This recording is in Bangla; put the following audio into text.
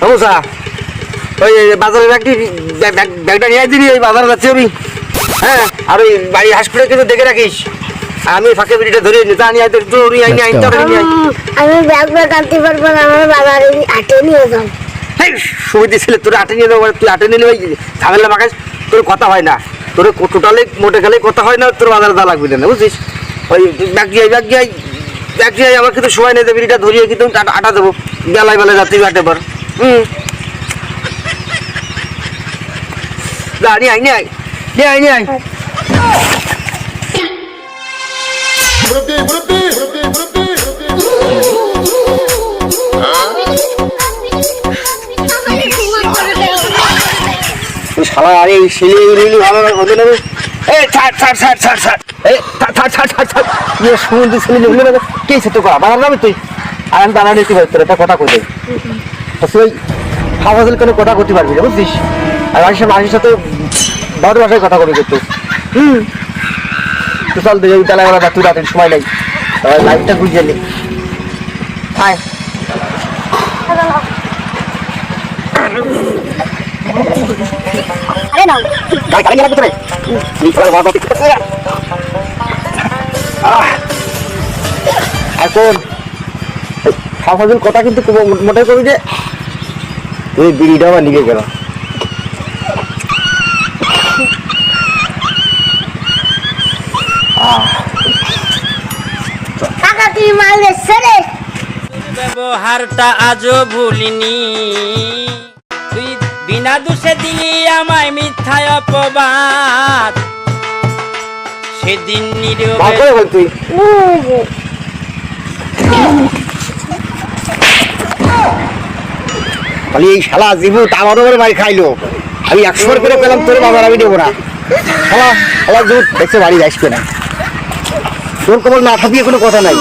সমস্যা? ওই বাজারের ব্যাগটি ব্যাগ- ব্যাগ- ব্যাগটা নিয়ে দিবি ওই বাজারে যাচ্ছি আমি। হ্যাঁ আর ওই বাড়ি হাসপাতালে কিন্তু দেখে রাখিস। আমি ফাঁকে বিড়িটা ধরে নিতে আনি আইতে আইনি তরকারি নিয়ে আই উম, আমি ব্যাগ ব্যাগ আনতে পারব না আমার বাজারে হাটে নিয়ে যাও। হেই, সুবিধে ছিল তোর আটে নিয়ে তুই আটে নিলে ওই ঝামেলা মাখাস তোর কথা হয় না। তোর টোটালে মোটে গেলে কথা হয় না তোর বাজারে দা লাগবে না বুঝছিস? ওই ব্যাগ দিয়ে ব্যাগ দিয়ে ব্যাগ দিয়ে আমার কিন্তু সময় নেই বিড়িটা ধরিয়ে কিন্তু আটা- আটা দেবো। বেলায় বেলায় যাতে আটে পর। আয় নিয়ে আয় Bruti, bruti, bruti, bruti, bruti. ওই শালা আরে এই ভালো না ওদের নেবে এ ছাড় ছাড় ছাড় ছাড় ছাড় এ ছাড় ছাড় ছাড় ছাড় ছাড় ইয়ে সুমন্দি ছেলে যেগুলো কে সে তো করা বানার যাবে তুই আর আমি বানার নিতে পারি তোর একটা কথা কই তুই কোনো কথা করতে পারবি না বুঝছিস? আর মানুষের মানুষের সাথে বড় ভাষায় কথা কবি করতো হুম। তো চল তুই বেলা বেলা তুই রাতের সময় নেই। লাইটটা গুজিয়ে নি। আরে লাগবে তোরে বাবা ঠিক আছে এখন হাফাজুল কথা কিন্তু খুব মোটাই করি যে তুই বিড়িটা আবার নিবে ছেড়ে। ব্যবহারটা আজও ভুলিনি। তুই বিনা দোষে দিলি আমায় মিথ্যায় অপবাদ। সেদিন নীরবে করে বল তুই বুঝে খালি এই শালা জীবু আমার ওপরে বাড়ি খাইলো। আমি একশো করে পেলাম, তোর বাবার আমি দেবো না। শালা শালা জীবু দেখছে বাড়ি আসবে না। তোর কবল না থাকিয়ে কোনো কথা নাই।